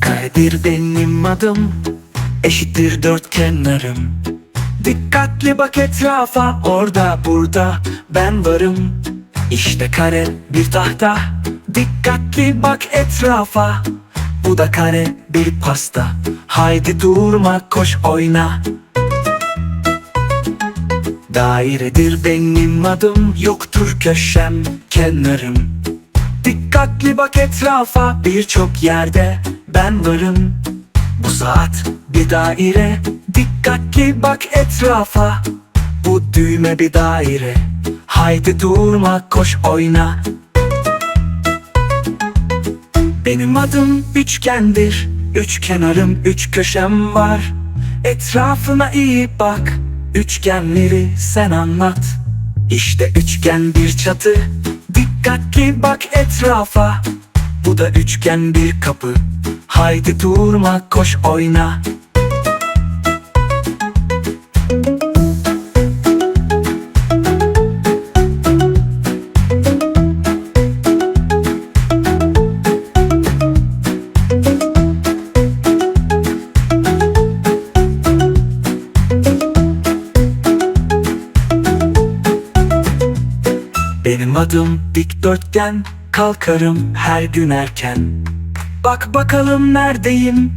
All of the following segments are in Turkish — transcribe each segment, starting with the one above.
Karedir benim adım Eşittir dört kenarım. Dikkatli bak etrafa Orada burada ben varım. İşte kare bir tahta Dikkatli bak etrafa. Bu da kare bir pasta. Haydi durma koş oyna Dairedir benim adım Yoktur köşem kenarım. Dikkatli bak etrafa birçok yerde ben varım. Bu saat bir daire Dikkatli bak etrafa. Bu düğme bir daire Haydi durma koş oyna. Benim adım üçgendir Üç kenarım üç köşem var. Etrafına iyi bak Üçgenleri sen anlat. İşte üçgen bir çatı. Dikkatli bak etrafa. Bu da üçgen bir kapı. Haydi durma koş oyna adım dikdörtgen Kalkarım her gün erken. Bak bakalım neredeyim?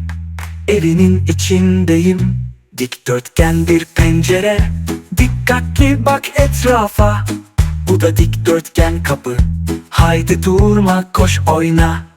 Evinin içindeyim. Dikdörtgen bir pencere Dikkatli bak etrafa. Bu da dikdörtgen kapı. Haydi durma koş oyna